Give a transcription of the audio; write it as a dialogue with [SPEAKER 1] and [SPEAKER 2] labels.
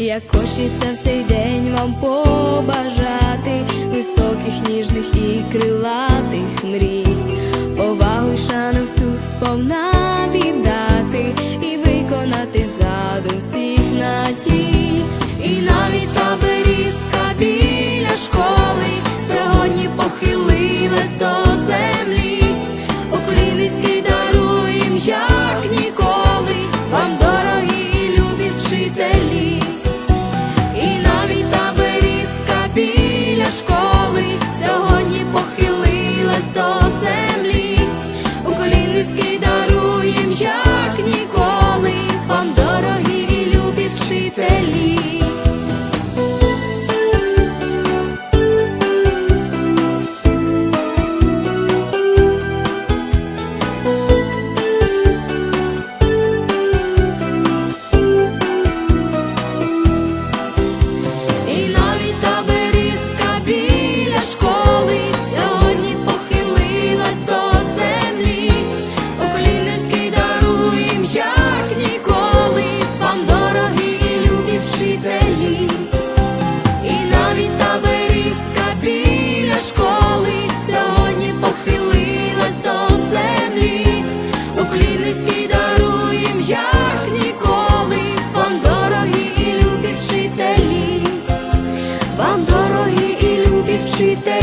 [SPEAKER 1] Як хочеться в цей день вам побажати високих, ніжних і крилатих te